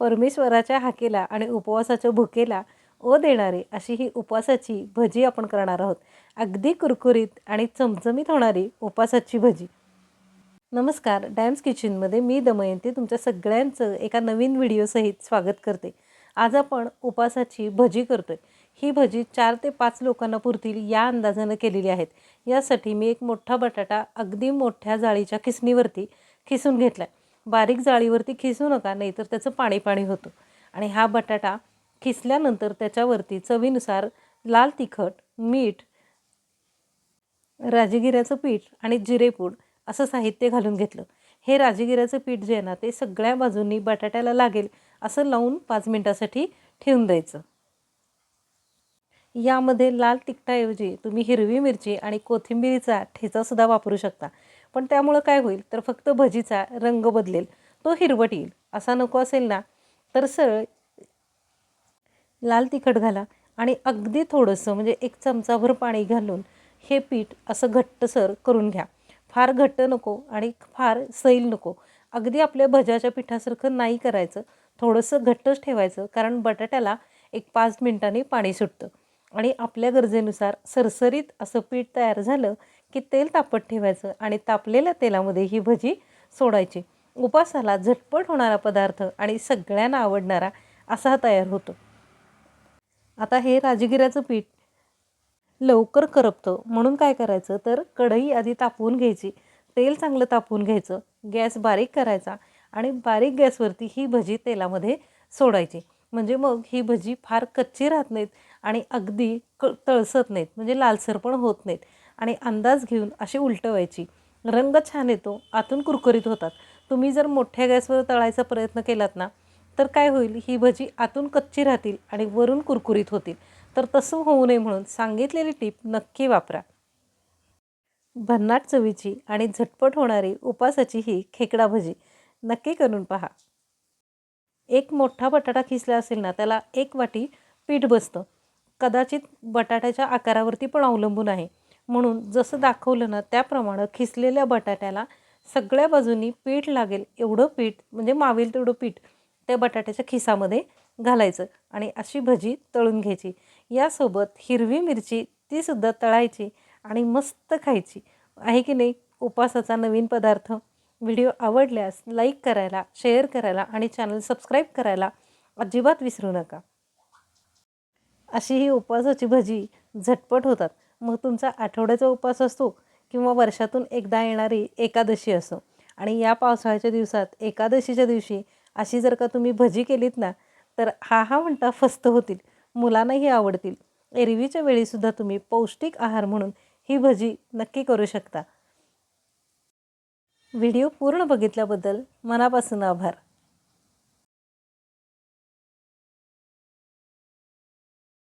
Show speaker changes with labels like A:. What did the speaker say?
A: परमेश्वराच्या हाकेला आणि उपवासाच्या भुकेला ओ देणारी अशी ही उपवासाची भजी आपण करणार आहोत. अगदी कुरकुरीत आणि चमचमीत होणारी उपवासाची भजी. नमस्कार डॅम्स किचनमध्ये मी दमयंती तुमच्या सगळ्यांचं एका नवीन व्हिडिओसहित स्वागत करते. आज आपण उपवासाची भजी करतोय. ही भजी चार ते पाच लोकांना पुरतील या अंदाजानं केलेली आहेत. यासाठी मी एक मोठा बटाटा अगदी मोठ्या जाळीच्या खिसणीवरती खिसून घेतला आहे बारीक जाळीवरती खिसू नका नाहीतर त्याचं पाणी पाणी होतं. आणि हा बटाटा खिसल्यानंतर त्याच्यावरती चवीनुसार लाल तिखट मीठ राजगिऱ्याचं पीठ आणि जिरेपूड असं साहित्य घालून घेतलं. हे राजगिऱ्याचं पीठ जे आहे ना ते सगळ्या बाजूंनी बटाट्याला लागेल असं लावून पाच मिनटासाठी ठेवून द्यायचं. यामध्ये लाल तिखटाऐवजी तुम्ही हिरवी मिरची आणि कोथिंबिरीचा ठेचासुद्धा वापरू शकता. पण त्यामुळं काय होईल? तर फक्त भजीचा रंग बदलेल. तो हिरवट येईल. असा नको असेल ना? तर सरळ लाल तिखट घाला आणि अगदी थोडंसं म्हणजे एक चमचाभर पाणी घालून हे पीठ असं घट्टसर करून घ्या. फार घट्ट नको आणि फार सैल नको. अगदी आपल्या भज्याच्या पिठासारखं नाही करायचं. थोडंसं घट्टच ठेवायचं कारण बटाट्याला एक पाच मिनटांनी पाणी सुटतं. आणि आपल्या गरजेनुसार सरसरीत असं पीठ तयार झालं की तेल तापत ठेवायचं आणि तापलेल्या तेलामध्ये ही भजी सोडायची. उपासाला झटपट होणारा पदार्थ आणि सगळ्यांना आवडणारा असा तयार होतो. आता हे राजगिऱ्याचं पीठ लवकर करपतं. म्हणून काय करायचं? तर कढई आधी तापवून घ्यायची. तेल चांगलं तापवून घ्यायचं. गॅस बारीक करायचा आणि बारीक गॅसवरती ही भजी तेलामध्ये सोडायची. म्हणजे मग ही भजी फार कच्ची राहत नाहीत आणि अगदी क तळसत नाहीत म्हणजे लालसर पण होत नाहीत. आणि अंदाज घेऊन अशी उलटवायची रंग छान येतो आतून कुरकुरीत होतात. तुम्ही जर मोठ्या गॅसवर तळायचा प्रयत्न केलात ना तर काय होईल? ही भजी आतून कच्ची राहतील आणि वरून कुरकुरीत होतील. तर तसं होऊ नये म्हणून सांगितलेली टीप नक्की वापरा. भन्नाट चवीची आणि झटपट होणारी उपासाची ही खेकडा भजी नक्की करून पहा. एक मोठा बटाटा खिसला असेल ना त्याला एक वाटी पीठ बसतं. कदाचित बटाट्याच्या आकारावरती पण अवलंबून आहे. म्हणून जसं दाखवलं ना त्याप्रमाणे खिसलेल्या बटाट्याला सगळ्या बाजूनी पीठ लागेल एवढं पीठ म्हणजे मावेल तेवढं पीठ त्या बटाट्याच्या खिसामध्ये घालायचं आणि अशी भजी तळून घ्यायची. यासोबत हिरवी मिरची तीसुद्धा तळायची आणि मस्त खायची. आहे की नाही? उपासाचा नवीन पदार्थ. व्हिडिओ आवडल्यास लाईक करायला शेअर करायला आणि चॅनल सबस्क्राईब करायला अजिबात विसरू नका. अशी ही उपवासाची भजी झटपट होतात. मग तुमचा आठवड्याचा उपवास असतो किंवा वर्षातून एकदा येणारी एकादशी असो. आणि या पावसाळ्याच्या दिवसात एकादशीच्या दिवशी अशी जर का तुम्ही भजी केलीत ना तर हा हा म्हणता फस्त होतील मुलांनाही आवडतील. एरवीच्या वेळीसुद्धा तुम्ही पौष्टिक आहार म्हणून ही भजी नक्की करू शकता. व्हिडिओ पूर्ण बघितल्याबद्दल मनापासून आभार.